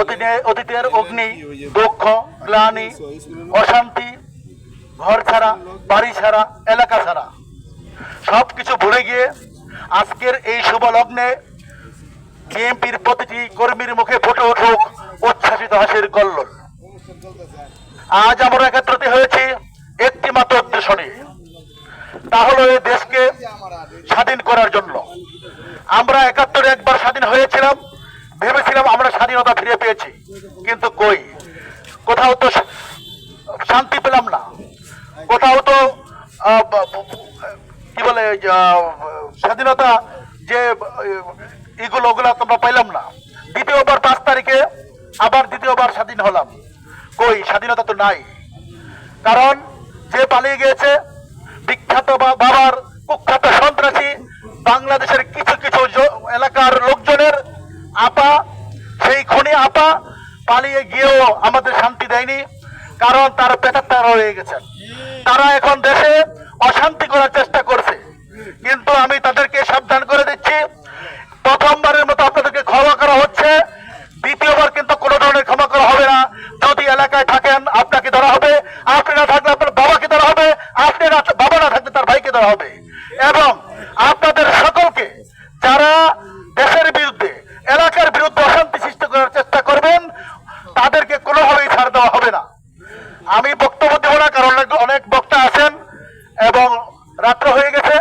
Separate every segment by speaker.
Speaker 1: অতীতে, অতীতের অগ্নি, দুঃখ, গ্লানি, অশান্তি, ঘর ছাড়া, বাড়ি ছাড়া, এলাকা ছাড়া। সব কিছু ভুলে গিয়ে আজকের এই শুভ লগ্নে বিএনপির প্রতিটি কর্মীর মুখে ফুটে উঠুক উচ্ছ্বাসিত হাসির কল্লোল। আজ আমরা একত্রিত হয়েছি একটি মাত্র উদ্দেশ্য নিয়ে। তা হলো এই দেশকে স্বাধীন করার জন্য। আমরা একাত্তরে একবার স্বাধীন হয়েছিলাম। ভেবেছিলাম আমরা স্বাধীনতা ফিরে পেয়েছি, কিন্তু কই? কোথাও তো শান্তি পেলাম না। কোথাও তো কি বলে স্বাধীনতা যে এগুলো, ওগুলো তোমরা পাইলাম না। দ্বিতীয়বার পাঁচ তারিখে আবার দ্বিতীয়বার স্বাধীন হলাম। কই, স্বাধীনতা তো নাই। কারণ যে পালিয়ে গিয়েছে বিখ্যাত বাবার কুখ্যাত সন্ত্রাসী বাংলাদেশের কিছু কিছু জ- এলাকার লোকজনের আপা সেই খনি আপা পালিয়ে গিয়েও শান্তি দেয়নি, কারণ তার পেটার তারা রয়ে গেছেন। তারা এখন দেশে অশান্তি করার চেষ্টা করছে। কিন্তু আমি তাদেরকে সাবধান করে দিচ্ছি। প্রথমবারের মতো আপনাদেরকে ক্ষমা করা হচ্ছে। দ্বিতীয়বার কিন্তু কোনো ধরনের ক্ষমা করা হবে না। যদি এলাকায় থাকেন, আপনাকে ধরা হবে। আপনি না থাকলে আপনার বাবাকে ধরা হবে। আপনি না বাবা না থাকলে তার ভাইকে ধরা হবে। এবং আপনাদের সকলকে যারা দেশের বিরুদ্ধে, এলাকার বিরুদ্ধে অশান্তি সৃষ্টি করার চেষ্টা করবেন তাদেরকে কোনোভাবেই ছাড় দেওয়া হবে না। আমি বক্তব্য দেবো না, কারণ অনেক বক্তা আছেন এবং রাত্র হয়ে গেছে।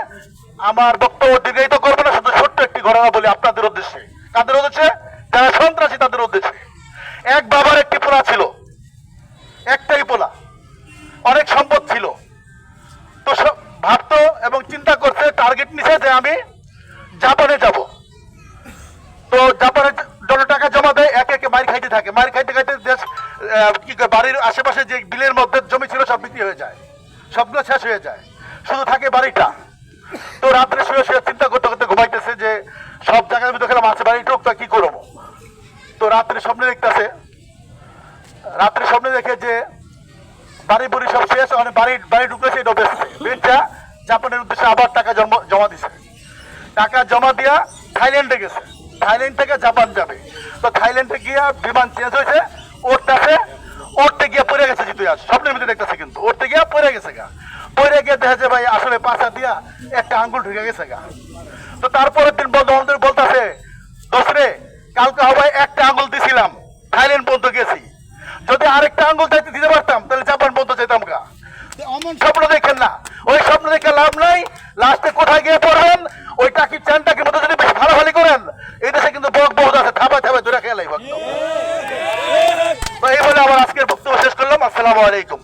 Speaker 1: আমার বক্তব্য দীর্ঘায়িত করব না, শুধু ছোট্ট একটি ঘটনা বলি আপনাদের উদ্দেশ্যে। কাদের উদ্দেশ্যে? যারা সন্ত্রাসী, তাদের উদ্দেশ্যে। এক বাবার একটি পোলা ছিল। একটাই পোলা। অনেক সম্পদ ছিল। তো ভাবতো এবং চিন্তা করছে টার্গেট নিছে যে আমি জাপানে যাব। তো জাপানের জন্য টাকা জমা দেয় একে একে মার খাইতে থাকে। মার খাইতে খাইতে দেশ কি বাড়ির আশেপাশে যে বিলের মধ্যে জমি ছিল সব বিক্রি হয়ে যায়। সবগুলো শেষ হয়ে যায়। শুধু থাকে বাড়িটা। তো রাত্রে শুয়ে শুয়ে চিন্তা করতে করতে ঘুমাইতেছে যে সব জায়গায় ভিতরে খেলাম, আছে বাড়ি টুক তা কি করব? তো রাত্রে স্বপ্নে দেখতেছে, রাত্রে স্বপ্নে দেখে যে বাড়ি বুড়ি সব শেষ মানে বাড়ি বাড়ি ঢুকেছে, এটা বেচছে বেচা জাপানের উদ্দেশ্যে আবার টাকা জমা জমা দিছে। টাকা জমা দিয়া থাইল্যান্ডে গেছে। থাইল্যান্ড থেকে জাপান যাবে। তো থাইল্যান্ডে গিয়া বিমান চেঞ্জ হয়েছে ওরটাছে ওরতে গিয়ে পড়ে গেছে জিতু আজ। স্বপ্নের মধ্যে দেখতেছে কিন্তু ওরতে গিয়া পড়ে গেছে গা। পড়ে গিয়ে দেখা যায় ভাই আসলে পাশা দিয়া একটা আঙ্গুল ঢুকে গেছে গা। তো তারপরের দিন আমাদের বলতেছে দোসরে কালকে হবে একটা আঙ্গুল দিছিলাম থাইল্যান্ড পর্যন্ত গেছি। যদি আরেকটা আঙ্গুল দিতে দিতে পারতাম তাহলে জাপান পর্যন্ত যেতাম গা।
Speaker 2: অমন
Speaker 1: স্বপ্ন দেখেন না। ওই স্বপ্ন দেখে লাভ নাই লাস্টে কোথায় গিয়ে পড়বেন ওই টাকি চান টাকির মতো যদি বেশি ভালো ভালো করেন এই দেশে কিন্তু বক বহুত আছে থাবায় থাবায় দূরে খেলাই ভক্ত তো এই বলে আমার আজকের বক্তব্য শেষ করলাম। আসসালামু আলাইকুম।